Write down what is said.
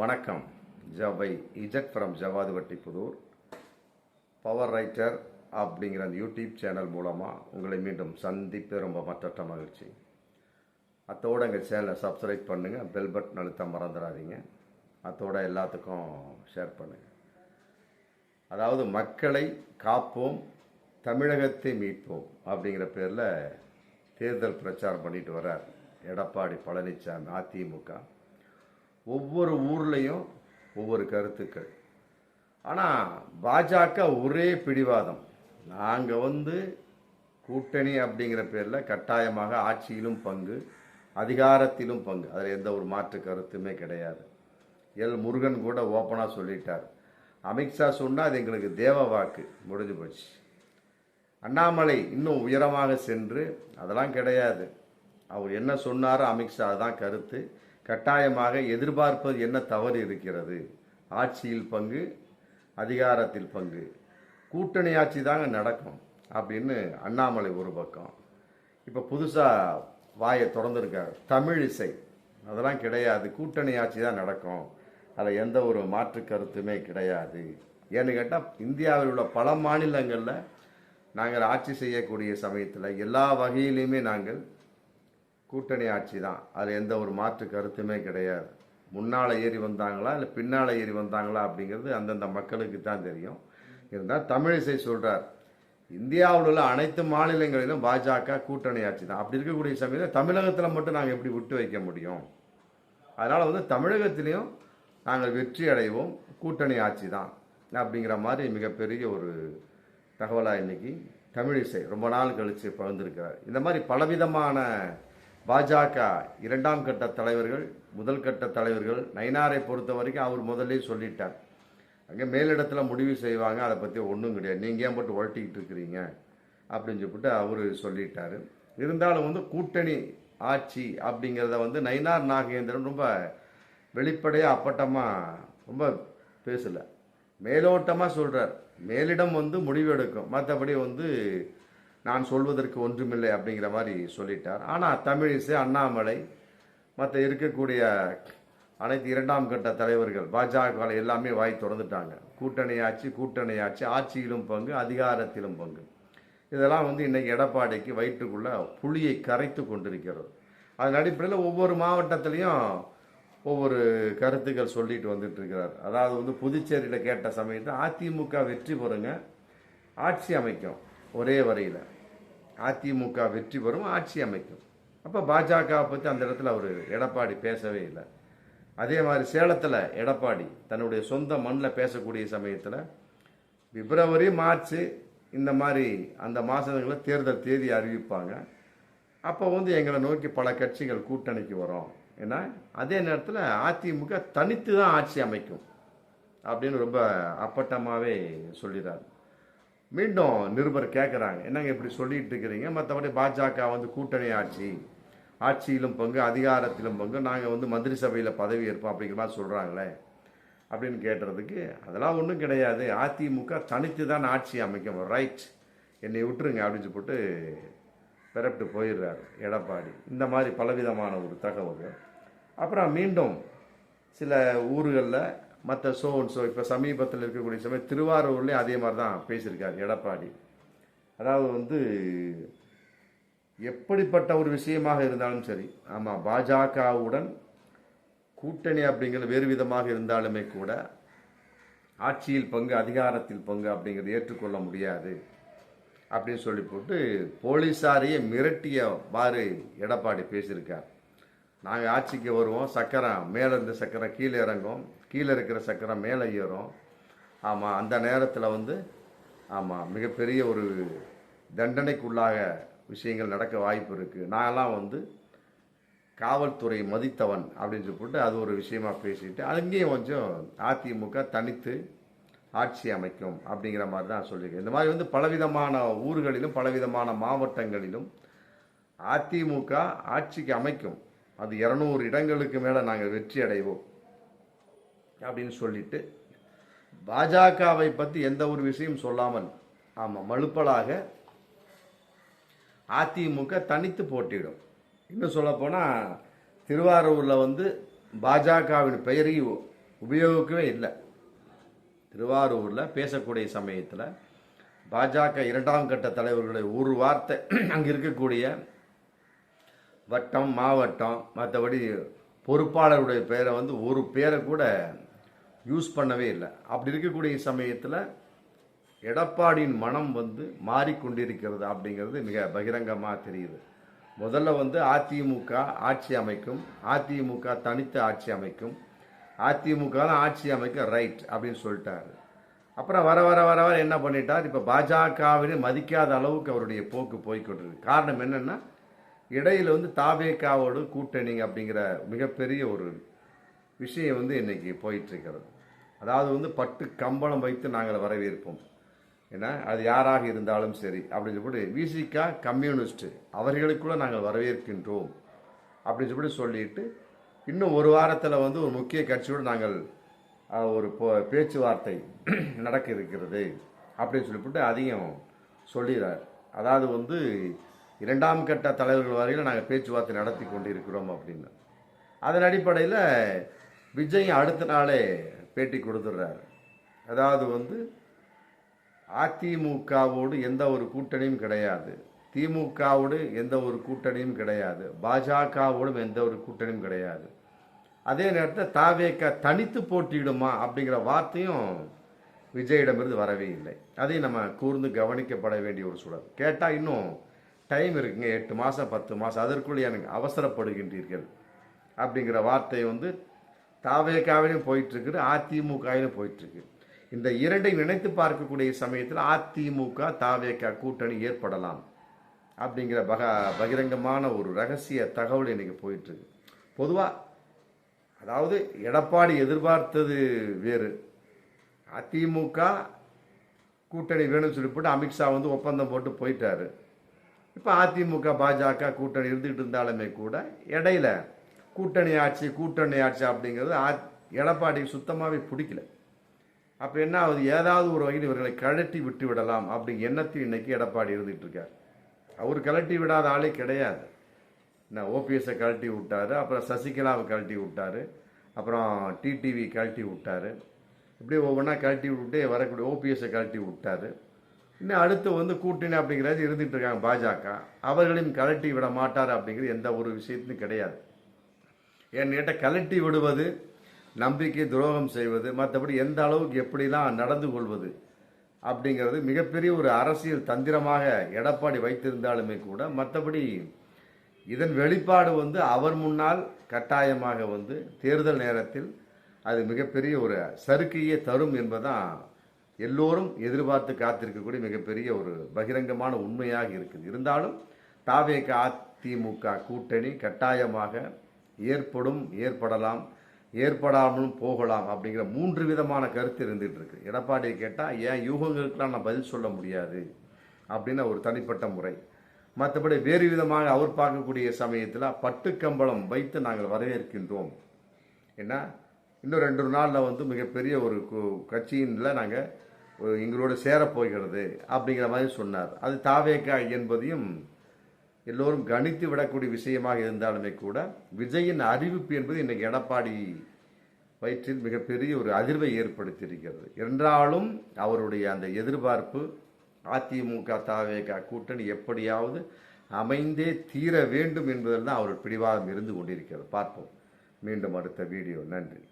வணக்கம். ஜவை இஜக் ஃப்ரம் ஜவாது பவர் ரைட்டர் அப்படிங்கிற அந்த யூடியூப் சேனல் மூலமாக உங்களை மீண்டும் சந்திப்பு ரொம்ப மற்ற மகிழ்ச்சி. அத்தோட எங்கள் சேனலை சப்ஸ்கிரைப் பண்ணுங்கள் பெல் பட்டன் அழுத்த மறந்துடாதீங்க. அத்தோட எல்லாத்துக்கும் ஷேர் பண்ணுங்கள் அதாவது மக்களை காப்போம் தமிழகத்தை மீட்போம் அப்படிங்கிற பேரில் தேர்தல் பிரச்சாரம் பண்ணிட்டு வர்றார் எடப்பாடி பழனிசாமி அதிமுக. ஒவ்வொரு ஊர்லேயும் ஒவ்வொரு கருத்துக்கள். ஆனால் பாஜக ஒரே பிடிவாதம். நாங்கள் வந்து கூட்டணி அப்படிங்கிற பேரில் கட்டாயமாக ஆட்சியிலும் பங்கு அதிகாரத்திலும் பங்கு. அதில் எந்த ஒரு மாற்று கருத்துமே கிடையாது. எல் முருகன் கூட ஓப்பனாக சொல்லிட்டார். அமித்ஷா சொன்னால் அது எங்களுக்கு தேவ வாக்கு. முடிஞ்சு போச்சு. அண்ணாமலை இன்னும் உயரமாக சென்று அதெல்லாம் கிடையாது. அவர் என்ன சொன்னாரோ அமித்ஷா அதுதான் கருத்து. கட்டாயமாக எதிர்பார்ப்பது என்ன தவறு இருக்கிறது? ஆட்சியில் பங்கு அதிகாரத்தில் பங்கு. கூட்டணி ஆட்சி தாங்க நடக்கும் அப்படின்னு அண்ணாமலை ஒரு பக்கம். இப்போ புதுசாக வாயை திறந்துருக்கார். தமிழ் இசை. அதெல்லாம் கிடையாது. கூட்டணி ஆட்சி தான் நடக்கும். அதில் எந்த ஒரு மாற்று கருத்துமே கிடையாது. ஏன்னு கேட்டால் இந்தியாவில் உள்ள பல மாநிலங்களில் நாங்கள் ஆட்சி செய்யக்கூடிய சமயத்தில் எல்லா வகையிலையுமே நாங்கள் கூட்டணி ஆட்சி தான். அதில் எந்த ஒரு மாற்று கருத்துமே கிடையாது. முன்னால் ஏறி வந்தாங்களா இல்லை பின்னால் ஏறி வந்தாங்களா அப்படிங்கிறது அந்தந்த மக்களுக்கு தான் தெரியும். இருந்தால் தமிழிசை சொல்கிறார் இந்தியாவில் உள்ள அனைத்து மாநிலங்களிலும் பாஜக கூட்டணி ஆட்சி தான். அப்படி இருக்கக்கூடிய சமயத்தில் தமிழகத்தில் மட்டும் நாங்கள் எப்படி விட்டு வைக்க முடியும்? அதனால் வந்து தமிழகத்திலையும் நாங்கள் வெற்றி அடைவோம். கூட்டணி ஆட்சி தான். அப்படிங்கிற மாதிரி மிகப்பெரிய ஒரு தகவலாக இன்றைக்கி தமிழிசை ரொம்ப நாள் கழித்து பகிர்ந்துருக்கிறார். இந்த மாதிரி பலவிதமான பாஜக இரண்டாம் கட்ட தலைவர்கள் முதல் கட்ட தலைவர்கள் நயினாரை பொறுத்த வரைக்கும் அவர் முதல்ல சொல்லிட்டார். அங்கே மேலிடத்தில் முடிவு செய்வாங்க அதை பற்றி ஒன்றும் கிடையாது. நீங்கள் ஏன் போட்டு உழட்டிக்கிட்டு இருக்கிறீங்க? அப்படின்னு சொல்லிட்டு அவர் சொல்லிட்டார். இருந்தாலும் வந்து கூட்டணி ஆட்சி அப்படிங்கிறத வந்து நயினார் நாகேந்திரன் ரொம்ப வெளிப்படையாக அப்பட்டமாக ரொம்ப பேசலை. மேலோட்டமாக சொல்கிறார் மேலிடம் வந்து முடிவெடுக்கும். மற்றபடி வந்து நான் சொல்வதற்கு ஒன்றுமில்லை அப்படிங்கிற மாதிரி சொல்லிட்டார். ஆனால் தமிழிசை அண்ணாமலை மற்ற இருக்கக்கூடிய அனைத்து இரண்டாம் கட்ட தலைவர்கள் பாஜக எல்லாமே வாய் திறந்துட்டாங்க. கூட்டணி ஆட்சி கூட்டணி ஆட்சி ஆட்சியிலும் பங்கு அதிகாரத்திலும் பங்கு. இதெல்லாம் வந்து இன்னைக்கு எடப்பாடிக்கு வயிற்றுக்குள்ள புளியை கரைத்து கொண்டிருக்கிறது. அதன் அடிப்படையில் ஒவ்வொரு மாவட்டத்திலையும் ஒவ்வொரு கருத்துக்கள் சொல்லிட்டு வந்துட்டு இருக்கிறார். அதாவது வந்து புதுச்சேரியில் கேட்ட சமயத்தில் அதிமுக வெற்றி பெறுங்க ஆட்சி அமைக்கும். ஒரே வரையில். அதிமுக வெற்றி பெறும் ஆட்சி அமைக்கும். அப்போ பாஜக பற்றி அந்த இடத்துல அவர் எடப்பாடி பேசவே இல்லை. அதே மாதிரி சேலத்தில் எடப்பாடி தன்னுடைய சொந்த மண்ணில் பேசக்கூடிய சமயத்தில் பிப்ரவரி மார்ச் இந்த மாதிரி அந்த மாதங்களில் தேர்தல் தேதி அறிவிப்பாங்க. அப்போ வந்து எங்களை நோக்கி பல கட்சிகள் கூட்டணிக்கு வரும். ஏன்னா அதே நேரத்தில் அதிமுக தனித்து தான் ஆட்சி அமைக்கும் அப்படின்னு ரொம்ப அப்பட்டமாகவே சொல்லிடுறாரு. மீண்டும் நிருபர் கேட்குறாங்க என்னங்க இப்படி சொல்லிட்டு இருக்கிறீங்க? மற்றபடி பாஜக வந்து கூட்டணி ஆட்சி ஆட்சியிலும் பங்கு அதிகாரத்திலும் பங்கு நாங்கள் வந்து மந்திரி சபையில் பதவி ஏற்போம் அப்படிங்கிற மாதிரி சொல்கிறாங்களே அப்படின்னு கேட்டுறதுக்கு அதெல்லாம் ஒன்றும் கிடையாது. அதிமுக தனித்து தான் ஆட்சி அமைக்க ரைட் என்னை விட்டுருங்க அப்படின்னு சொல்லிட்டு பிறப்பிட்டு போயிடுறாரு எடப்பாடி. இந்த மாதிரி பலவிதமான ஒரு தகவல் அப்புறம் மீண்டும் சில ஊர்களில் மற்ற ஷோ ஷோ இப்போ சமீபத்தில் இருக்கக்கூடிய சமயம் திருவாரூர்லேயும் அதே மாதிரி தான் பேசியிருக்காரு எடப்பாடி. அதாவது வந்து எப்படிப்பட்ட ஒரு விஷயமாக இருந்தாலும் சரி ஆமாம் பாஜகவுடன் கூட்டணி அப்படிங்கிறது வேறு விதமாக இருந்தாலுமே கூட ஆட்சியில் பங்கு அதிகாரத்தில் பங்கு அப்படிங்கிறது ஏற்றுக்கொள்ள முடியாது அப்படின்னு சொல்லி போட்டு போலீஸாரையே மிரட்டிய பாரு எடப்பாடி பேசியிருக்கார். நாங்கள் ஆட்சிக்கு வருவோம் சக்கரம் மேலே இருந்த சக்கரம் கீழே இறங்கும். கீழே இருக்கிற சக்கரம் மேலே ஏறும். ஆமாம் அந்த நேரத்தில் வந்து ஆமாம் மிகப்பெரிய ஒரு தண்டனைக்குள்ளாக விஷயங்கள் நடக்க வாய்ப்பு இருக்குது நான்லாம் வந்து காவல்துறை மதித்தவன் அப்படின்னு சொல்லிட்டு அது ஒரு விஷயமா பேசிட்டு அங்கேயும் கொஞ்சம் அதிமுக தனித்து ஆட்சி அமைக்கும் அப்படிங்கிற மாதிரி தான் சொல்லியிருக்கேன். இந்த மாதிரி வந்து பலவிதமான ஊர்களிலும் பலவிதமான மாவட்டங்களிலும் அதிமுக ஆட்சிக்கு அமைக்கும். அது இரநூறு இடங்களுக்கு மேலே நாங்கள் வெற்றி அடைவோம். அப்படின்னு சொல்லிட்டு பாஜகவை பற்றி எந்த ஒரு விஷயம் சொல்லாமல் ஆமாம் மழுப்பலாக அதிமுக தனித்து போட்டியிடும். இன்னும் சொல்லப்போனால் திருவாரூரில் வந்து பாஜகவின் பெயரை உபயோகிக்கவே இல்லை. திருவாரூரில் பேசக்கூடிய சமயத்தில் பாஜக இரண்டாம் கட்ட தலைவர்களுடைய ஒரு வார்த்தை அங்கே இருக்கக்கூடிய வட்டம் மாவட்டம் மற்றபடி பொறுப்பாளருடைய பெயரை வந்து ஒரு பேரை கூட யூஸ் பண்ணவே இல்லை. அப்படி இருக்கக்கூடிய சமயத்தில் எடப்பாடியின் மனம் வந்து மாறிக்கொண்டிருக்கிறது அப்படிங்கிறது மிக பகிரங்கமாக தெரியுது. முதல்ல வந்து அதிமுக ஆட்சி அமைக்கும் அதிமுக தனித்த ஆட்சி அமைக்கும் அதிமுக தான் ஆட்சி அமைக்க ரைட் அப்படின்னு சொல்லிட்டாரு. அப்புறம் வர வர வர வர என்ன பண்ணிட்டார்? இப்போ பாஜகவினே மதிக்காத அளவுக்கு அவருடைய போக்கு போய்க்கொண்டிருக்கு. காரணம் என்னென்னா இடையில் வந்து தாவேக்காவோடு கூட்டணி அப்படிங்கிற மிகப்பெரிய ஒரு விஷயம் வந்து இன்றைக்கி போயிட்டுருக்கிறது அதாவது வந்து பட்டு கம்பளம் வைத்து நாங்கள் வரவேற்போம். ஏன்னா அது யாராக இருந்தாலும் சரி அப்படின்னு சொல்லிட்டு விசிகா கம்யூனிஸ்ட்டு அவர்களுக்குள்ள நாங்கள் வரவேற்கின்றோம். அப்படின்னு சொல்லிட்டு சொல்லிட்டு இன்னும் ஒரு வாரத்தில் வந்து ஒரு முக்கிய கட்சியோடு நாங்கள் ஒரு பேச்சுவார்த்தை நடக்க இருக்கிறது. அப்படின்னு சொல்லிவிட்டு அதையும் சொல்லிடுறார். அதாவது வந்து இரண்டாம் கட்ட தலைவர்கள் வரையில் நாங்கள் பேச்சுவார்த்தை நடத்தி கொண்டு இருக்கிறோம் அப்படின்னு. அதன் அடிப்படையில் விஜய் அடுத்த நாளே பேட்டி கொடுத்துட்றாரு. அதாவது வந்து அதிமுகவோடு எந்த ஒரு கூட்டணியும் கிடையாது. திமுகவோடு எந்த ஒரு கூட்டணியும் கிடையாது. பாஜகவோடும் எந்த ஒரு கூட்டணியும் கிடையாது. அதே நேரத்தில் தாவேக்க தனித்து போட்டியிடுமா அப்படிங்கிற வார்த்தையும் விஜயிடமிருந்து வரவே இல்லை. அதையும் நம்ம கூர்ந்து கவனிக்கப்பட வேண்டிய ஒரு சூழல். கேட்டால் இன்னும் டைம் இருக்குங்க. எட்டு மாதம் பத்து மாதம் அதற்குள்ளே எனக்கு அவசரப்படுகின்றீர்கள். அப்படிங்கிற வார்த்தை வந்து தாவேக்காவிலும் போயிட்டுருக்குது அதிமுகவிலும் போயிட்டுருக்கு. இந்த இரண்டை நினைத்து பார்க்கக்கூடிய சமயத்தில் அதிமுக தாவேக்கா கூட்டணி ஏற்படலாம் அப்படிங்கிற பக பகிரங்கமான ஒரு ரகசிய தகவல் இன்றைக்கி போயிட்டுருக்கு. பொதுவாக அதாவது எடப்பாடி எதிர்பார்த்தது வேறு. அதிமுக கூட்டணி வேணும்னு சொல்லிவிட்டு அமித்ஷா வந்து ஒப்பந்தம் போட்டு போயிட்டார். இப்போ அதிமுக பாஜக கூட்டணி இருந்துகிட்டு இருந்தாலுமே கூட இடையில கூட்டணி ஆட்சி கூட்டணி ஆட்சி அப்படிங்கிறது ஆ- எடப்பாடிக்கு சுத்தமாகவே பிடிக்கல. அப்போ என்ன ஆகுது? ஏதாவது ஒரு வகையில் இவர்களை கழட்டி விட்டு விடலாம் அப்படிங்கிற எண்ணத்தில் இன்னைக்கு எடப்பாடி இருந்துகிட்டு இருக்கார். அவர் கழட்டி விடாத ஆளே கிடையாது. என்ன ஓபிஎஸ்ஸை கழட்டி விட்டார் அப்புறம் சசிகலாவை கழட்டி விட்டாரு அப்புறம் டிடிவி கழட்டி விட்டார். இப்படி ஒவ்வொன்றா கழட்டி விட்டுட்டே வரக்கூடிய ஓபிஎஸை கழட்டி விட்டாரு. இன்னும் அடுத்து வந்து கூட்டணி அப்படிங்கிறது இருந்துகிட்ருக்காங்க பாஜக. அவர்களையும் கழட்டி விட மாட்டார் அப்படிங்கிறது எந்த ஒரு விஷயத்துலையும் கிடையாது. என்கிட்ட கலட்டி விடுவது நம்பிக்கை துரோகம் செய்வது மற்றபடி எந்த அளவுக்கு எப்படிலாம் நடந்து கொள்வது அப்படிங்கிறது மிகப்பெரிய ஒரு அரசியல் தந்திரமாக எடப்பாடி வைத்திருந்தாலுமே கூட மற்றபடி இதன் வெளிப்பாடு வந்து அவர் முன்னால் கட்டாயமாக வந்து தேர்தல் நேரத்தில் அது மிகப்பெரிய ஒரு சறுக்கையே தரும் என்பதான் எல்லோரும் எதிர்பார்த்து காத்திருக்கக்கூடிய மிகப்பெரிய ஒரு பகிரங்கமான உண்மையாக இருக்குது. இருந்தாலும் தாவேக அதிமுக கூட்டணி கட்டாயமாக ஏற்படும் ஏற்படலாம் ஏற்படாமலும் போகலாம் அப்படிங்கிற மூன்று விதமான கருத்து இருந்துகிட்டு இருக்கு. எடப்பாடியை கேட்டால் ஏன் யூகங்களுக்கெல்லாம் நான் பதில் சொல்ல முடியாது? அப்படின்னு ஒரு தனிப்பட்ட முறை. மற்றபடி வேறு விதமாக அவர் பார்க்கக்கூடிய சமயத்தில் பட்டுக்கம்பளம் வைத்து நாங்கள் வரவேற்கின்றோம். ஏன்னா இன்னும் ரெண்டு நாளில் வந்து மிகப்பெரிய ஒரு கு- கட்சியின்ல நாங்கள் எங்களோடு சேரப்போகிறது அப்படிங்கிற மாதிரி சொன்னார். அது தாவேக்கா என்பதையும் எல்லோரும் கணித்து விடக்கூடிய விஷயமாக இருந்தாலுமே கூட விஜயின் அறிவிப்பு என்பது இன்னைக்கு எடப்பாடி வயிற்றில் மிகப்பெரிய ஒரு அதிர்வை ஏற்படுத்தியிருக்கிறது. என்றாலும் அவருடைய அந்த எதிர்பார்ப்பு அதிமுக தாவேக கூட்டணி எப்படியாவது அமைந்தே தீர வேண்டும் என்பதில் தான் அவர் பிடிவாதம் இருந்து கொண்டிருக்கிறது. பார்ப்போம். மீண்டும் அடுத்த வீடியோ. நன்றி.